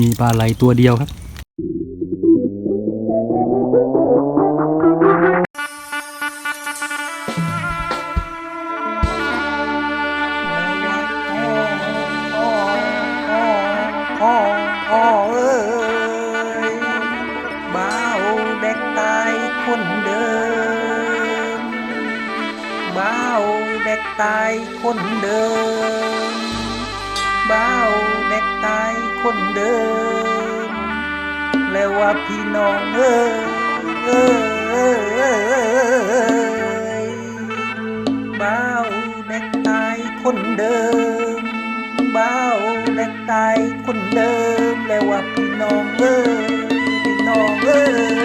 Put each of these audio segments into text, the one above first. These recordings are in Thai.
มีปลาไหลตัวเดียวครับอ้ออ้อเอ้ยบ่าวเด็กตายคนเดิมบ่าวเด็กตายคนเดิม บ่าวเด็กตายคนเดิม แล้วว่าพี่น้องเอ้ยเอ้ยเอ้ยเอ้ยเอ้าวเด็กตายคนเดิมบ้าวเด็กตายคนเดิม แล้วว่าพี่น้องเอ้ยพี่น้องเอ้ย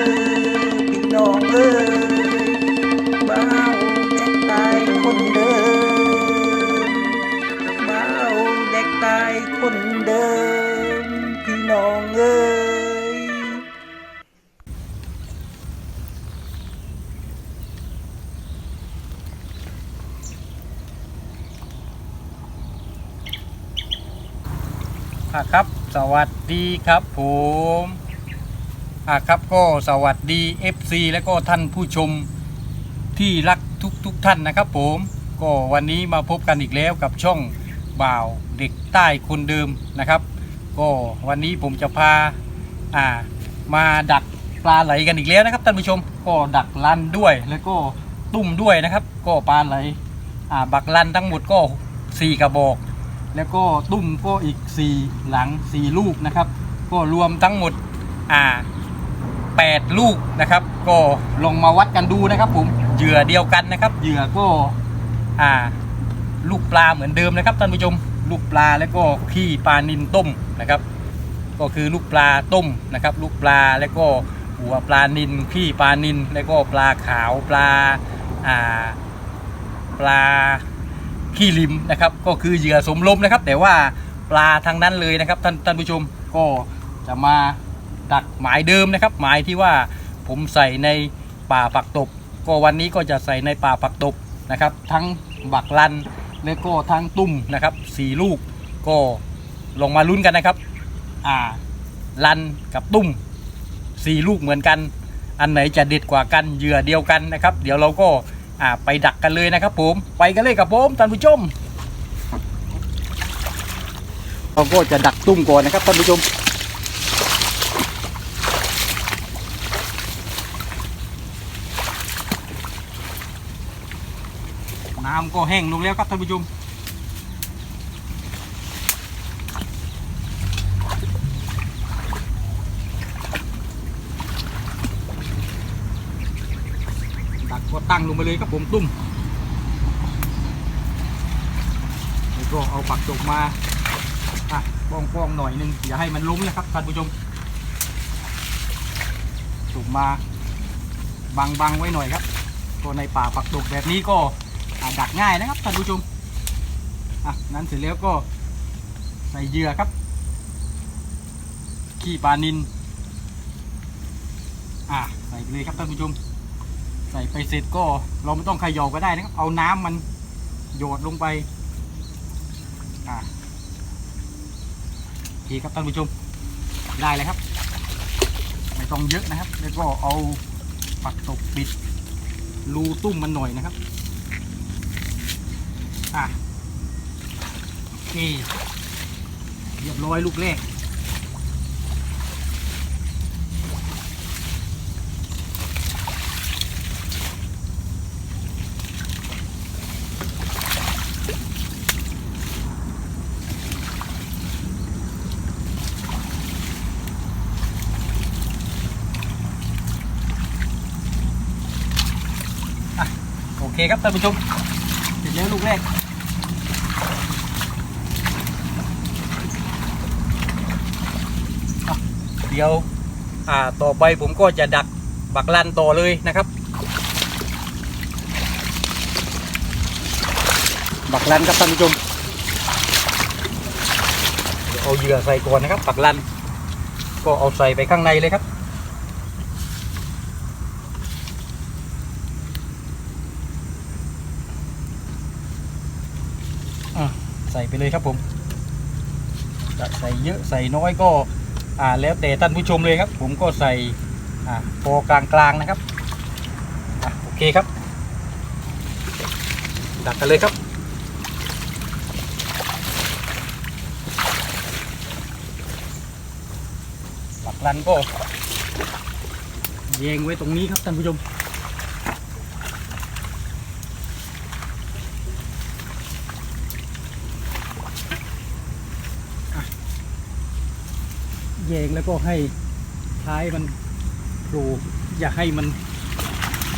ดีครับผมอะครับก็สวัสดี FC และก็ท่านผู้ชมที่รักทุกทุกๆท่านนะครับผม ก็วันนี้มาพบกันอีกแล้วกับช่องบ่าวเด็กใต้คนเดิมนะครับ ก็วันนี้ผมจะพาอ่ามาดักปลาไหลกันอีกแล้วนะครับท่านผู้ชมก็ดักลันด้วยแล้วก็ตุ่มด้วยนะครับ ก็ปลาไหลอ่าบักลันทั้งหมดก็สี่กระบอก แล้วก็ตุ้มก็อีก 4 หลัง 4 ลูกนะครับ ก็รวมทั้งหมดอ่า8ลูกนะครับ ก็ลงมาวัดกันดูนะครับ ผมเหยื่อเดียวกันนะครับเหยื่อก็อ่าลูกปลาเหมือนเดิมนะครับท่านผู้ชมลูกปลาแล้วก็ขี้ปลานินต้มนะครับ ก็คือลูกปลาต้มนะครับ ลูกปลาแล้วก็หัวปลานินขี้ปลานินแล้วก็ปลาขาวปลาอ่าปลา ขี้ริมนะครับก็คือเหยื่อสมลมนะครับ แต่ว่าปลาทางนั้นเลยนะครับท่านท่านผู้ชมก็จะมาดักหมายเดิมนะครับ หมายที่ว่าผมใส่ในป่าปักตบ ก็วันนี้ก็จะใส่ในป่าปักตบนะครับ ทั้งบักลันและก็ทั้งตุ้มนะครับสี่ลูกก็ลงมาลุ้นกันนะครับ อ่าลันกับตุ้มสี่ลูกเหมือนกัน อันไหนจะเด็ดกว่ากันเหยื่อเดียวกันนะครับ เดี๋ยวเราก็ อ่าไปดักกันเลยนะครับผมไปกันเลยกับผมท่านผู้ชมเราก็จะดักตุ้มก่อนนะครับท่านผู้ชมน้ำก็แห้งลงแล้วครับท่านผู้ชม ก็ตั้งลงไปเลยครับผมตุ้มแล้วก็เอาปักจกมาอะป้องป้องๆหน่อยหนึงอย่าให้มันล้มนะครับท่านผู้ชมจกมาบังบังไว้หน่อยครับก็ในป่าปักตกแบบนี้ก็ดักง่ายนะครับท่านผู้ชมอะนั้นเสร็จแล้วก็ใส่เหยื่อครับ ขี้ปลานินอะใส่เลยครับท่านผู้ชม ใส่ไปเสร็จก็เราไม่ต้องขย่าก็ได้นะครับเอาน้ำมันโยดลงไปอ่าโอเครับท่านผู้ชมได้เลยครับ ไม่ต้องเยอะนะครับ แล้วก็เอาปักตกปิดรูตุ้มมันหน่อยนะครับอะโอเคเรียบร้อยลูกแรก คครับท่านผู้ชมเสร็จแล้วลูกแรกเดี๋ยวอ่าต่อไปผมก็จะดักบักลันต่อเลยนะครับ บักลันครับท่านผู้ชมเดี๋ยวเอาเหยื่อใส่ก่อนนะครับ บักลัน ก็เอาใส่ไปข้างในเลยครับ ใส่ไปเลยครับผมจะใส่เยอะใส่น้อยก็อ่าแล้วแต่ท่านผู้ชมเลยครับ ผมก็ใส่อ่าพอกลางๆนะครับอะโอเคครับ ดักกันเลยครับ หลักลันก็เยงไว้ตรงนี้ครับท่านผู้ชม แยงแล้วก็ให้ท้ายมันโผล่อย่าให้มัน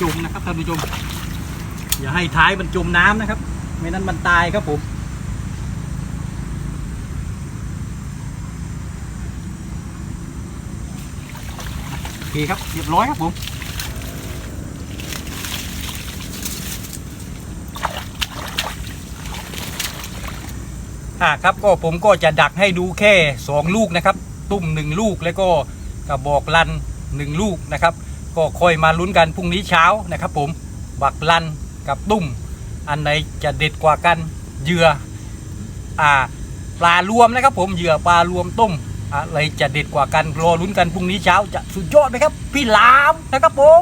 จมนะครับท่านผู้ชม อย่าให้ท้ายมันจมน้ำนะครับ ไม่นั้นมันตายครับผมโอเคครับเรียบร้อยครับผมอ่าครับก็ผมก็จะดักให้ดูแค่ 2 ลูกนะครับ ตุ้ม 1 ลูก แล้วก็กระบอกลัน 1 ลูกนะครับ ก็คอยมาลุ้นกันพรุ่งนี้เช้านะครับ ผมบักลันกับตุ้ม อันไหนจะเด็ดกว่ากันเหยื่ออ่าปลารวมนะครับ ผมเหยื่อปลารวมตุ้มอะไรจะเด็ดกว่ากันรอลุ้นกันพรุ่งนี้เช้าจะสุดยอดไหมครับ พี่ลามนะครับผม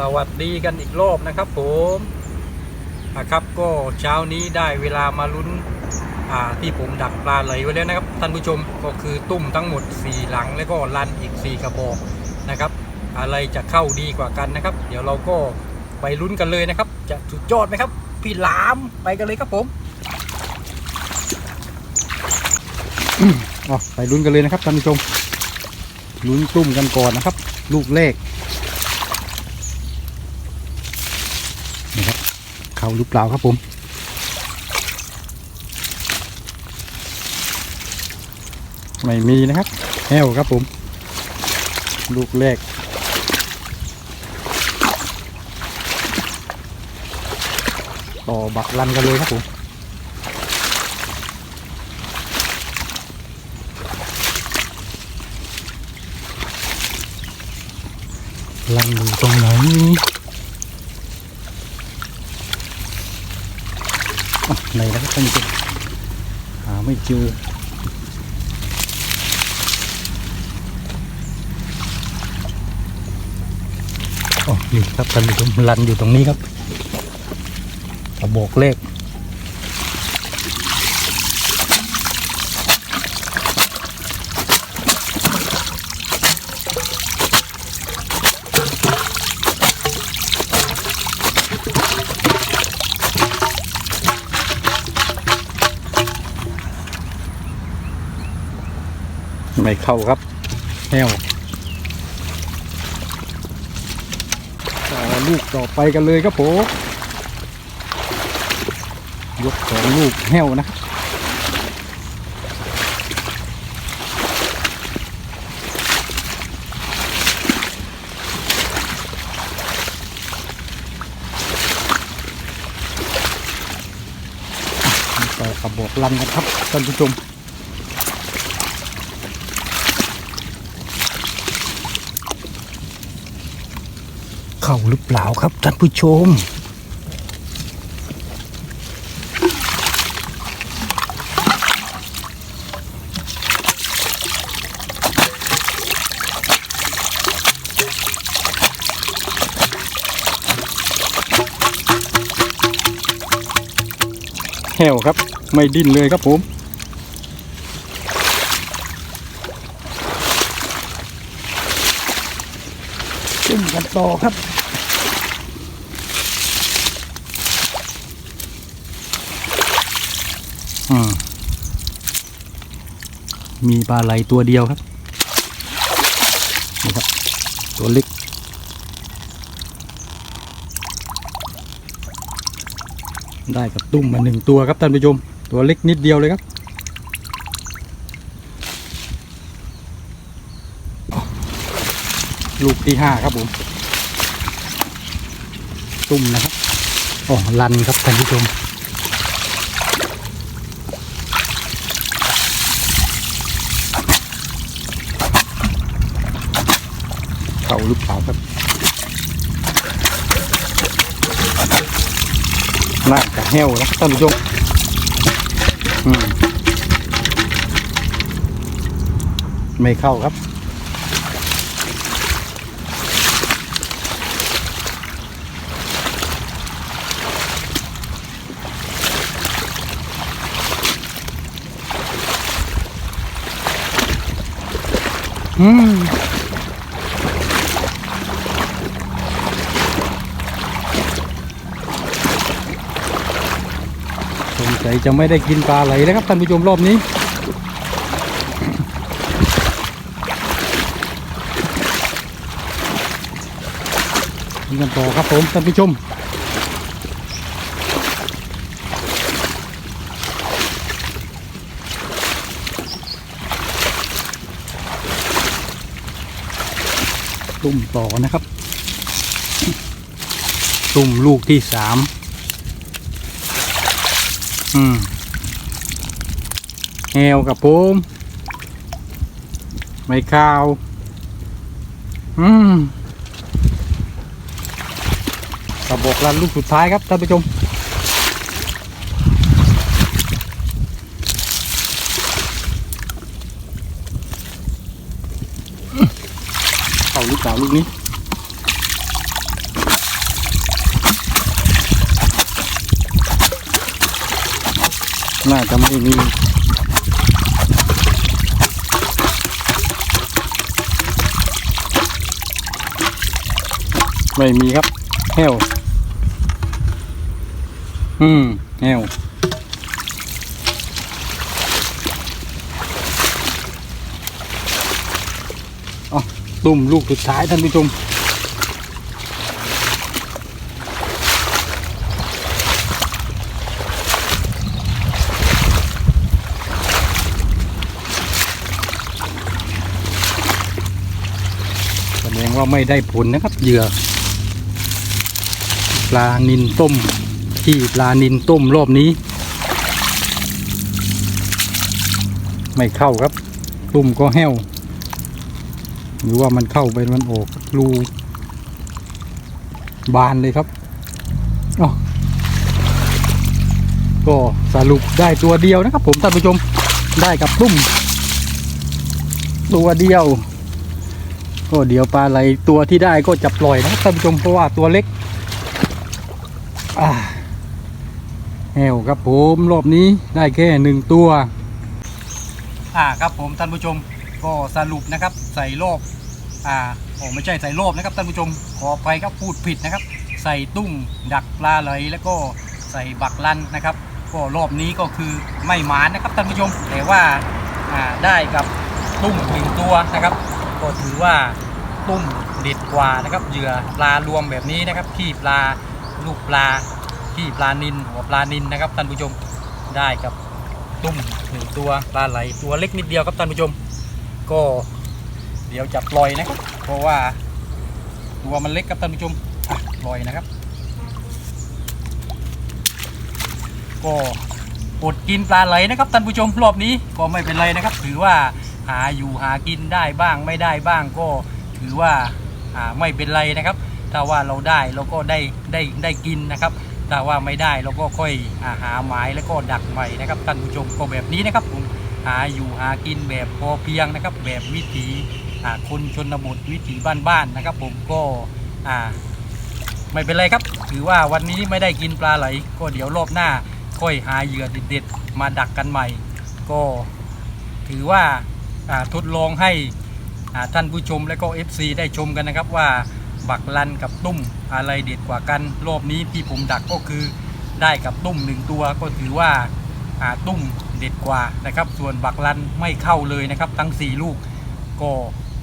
สวัสดีกันอีกรอบนะครับผมอะครับก็เช้านี้ได้เวลามาลุ้นอ่าที่ผมดักปลาไหลไว้แล้วนะครับท่านผู้ชมก็คือตุ้มทั้งหมด 4 หลังแล้วก็ลันอีก 4 กระบอกนะครับ อะไรจะเข้าดีกว่ากันนะครับ เดี๋ยวเราก็ไปลุ้นกันเลยนะครับ จะสุดยอดไหมครับ พี่หลามไปกันเลยครับผมอ๋อไปลุ้นกันเลยนะครับท่านผู้ชมลุ้นตุ้มกันก่อนนะครับ ลูกเลข นี่ครับ เข้าหรือเปล่าครับผมไม่มีนะครับแหวครับผม ลูกแรกต่อบักลันกันเลยครับผมลันอยู่ตรงไหน ในแล้วก็ท่านผู้ชมหาไม่เจออ๋อนี่ครับท่านผู้ชมลันอยู่ตรงนี้ครับบอกเลข ไม่เข้าครับแหวลูกต่อไปกันเลยครับผมยกสองลูกแห้วนะครับต่อกระบอกลันกันครับท่านผู้ชม เข้าหรือเปล่าครับท่านผู้ชม แห้วครับ ไม่ดิ้นเลยครับผมขึ้นกันต่อครับ มีปลาไหลตัวเดียวครับนี่ครับ ตัวเล็กได้กับตุ้มมาหนึ่งตัวครับท่านผู้ชม ตัวเล็กนิดเดียวเลยครับ ลูกที่ห้าครับผม ตุ้มนะครับอ๋อลันครับท่านผู้ชม เข้าหรือเปล่าครับน่าจะแห้วนะท่านผู้ชมอืมไม่เข้าครับ อืม สงสัยจะไม่ได้กินปลาไหลแล้วครับท่านผู้ชมรอบนี้ กินกันต่อครับผมท่านผู้ชมตุ่มต่อนะครับ ตุ่มลูกที่สาม อืมแหวกับผมไม่ข้าว อืมกระบอกลันลูกสุดท้ายครับท่านผู้ชมเข้าหรือเปล่าลูกนี้ น่าจะไม่มีไม่มีครับแห้วอืมแห้วอ๋อตุ่มลูกสุดท้ายท่านผู้ชม ว่าไม่ได้ผลนะครับเหยื่อปลานินต้มที่ปลานินต้มรอบนี้ ไม่เข้าครับตุ่มก็แห้ว หรือว่ามันเข้าไปมันออกรูบานเลยครับก็สรุปได้ตัวเดียวนะครับผมท่านผู้ชมได้กับตุ่มตัวเดียว ก็เดี๋ยวปลาไหลตัวที่ได้ก็จะปล่อยนะท่านผู้ชมเพราะว่าตัวเล็กอ่าแหวครับผมรอบนี้ได้แค่หนึ่งตัว อ่าครับผมท่านผู้ชมก็สรุปนะครับ ใส่รอบอ่าโอ้ไม่ใช่ใส่รอบนะครับท่านผู้ชมขอไปครับพูดผิดนะครับ ใส่ตุ้มดักปลาไหลแล้วก็ใส่บักลันนะครับ ก็รอบนี้ก็คือไม่หมานนะครับท่านผู้ชมแต่ว่าอ่าได้กับตุ้มหนึ่งตัวนะครับ ก็ถือว่าตุ้มเด็ดกว่านะครับเหยื่อปลารวมแบบนี้นะครับขี้ปลาลูกปลาขี้ปลานินหัวปลานินนะครับท่านผู้ชมได้กับตุ้มหนึ่งตัวปลาไหลตัวเล็กนิดเดียวครับท่านผู้ชม ก็เดี๋ยวจะปล่อยนะครับ เพราะว่าตัวมันเล็กครับท่านผู้ชมปล่อยนะครับ ก็อดกินปลาไหลนะครับท่านผู้ชมรอบนี้ก็ไม่เป็นไรนะครับ ถือว่า หาอยู่หากินได้บ้างไม่ได้บ้างก็ถือว่าไม่เป็นไรนะครับ ถ้าว่าเราได้เราก็ได้ได้ได้กินนะครับถ้าว่าไม่ได้เราก็ค่อยอาหาหมายแล้วก็ดักใหม่นะครับท่านผู้ชมก็แบบนี้นะครับผมหาอยู่หากินแบบพอเพียงนะครับ แบบวิถีคนชนบทวิถีบ้านๆนะครับ ผมก็ไม่เป็นไรครับ ถือว่าวันนี้ไม่ได้กินปลาไหล ก็เดี๋ยวรอบหน้าค่อยหาเหยื่อเด็ดๆมาดักกันใหม่ ก็ถือว่า ทดลองให้ท่านผู้ชมและก็ FC ได้ชมกันนะครับว่าบักลันกับตุ้มอะไรเด็ดกว่ากัน รอบนี้ที่ผมดักก็คือได้กับตุ้มหนึ่งตัวก็ถือว่าตุ้มเด็ดกว่านะครับ ส่วนบักลันไม่เข้าเลยนะครับ ทั้ง 4 ลูก ก็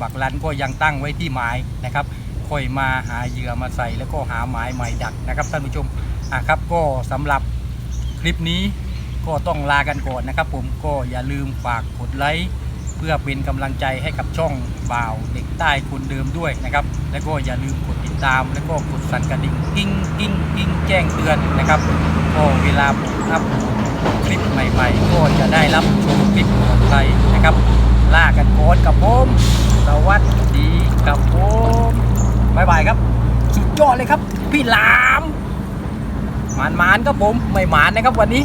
บักลันก็ยังตั้งไว้ที่หมายนะครับ ค่อยมาหาเหยื่อมาใส่แล้วก็หาหมายใหม่ดักนะครับท่านผู้ชมอะครับก็สำหรับคลิปนี้ก็ต้องลากันก่อนนะครับ ผมก็อย่าลืมฝากกดไลค์ เพื่อเป็นกำลังใจให้กับช่องบ่าวเด็กใต้คนเดิมด้วยนะครับ แล้วก็อย่าลืมกดติดตาม แล้วก็กดสั่นกระดิ่งกิ้งกิ้งกิ้งแจ้งเตือนนะครับก็เวลาผมอัพคลิปใหม่ ๆ ก็จะได้รับชมคลิปของใครนะครับลากันก่อนกับผมสวัสดีครับผมบายบายครับ สุดยอดเลยครับ พี่หลามหมานหมานๆครับผมไม่หมานนะครับวันนี้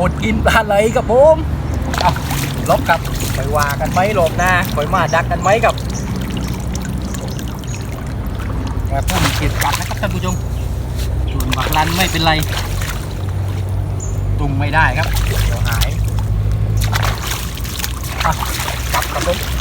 อดกินปลาไหลครับผมเอา ลบครับไปว่ากันไหมหลบหน้าคอยมาดักกันไหมครับแต่ผู้มีเกียรติกัดนะครับท่านผู้ชมส่วนบักลันไม่เป็นไรตุงไม่ได้ครับเดี๋ยวหายอะกลับครับผม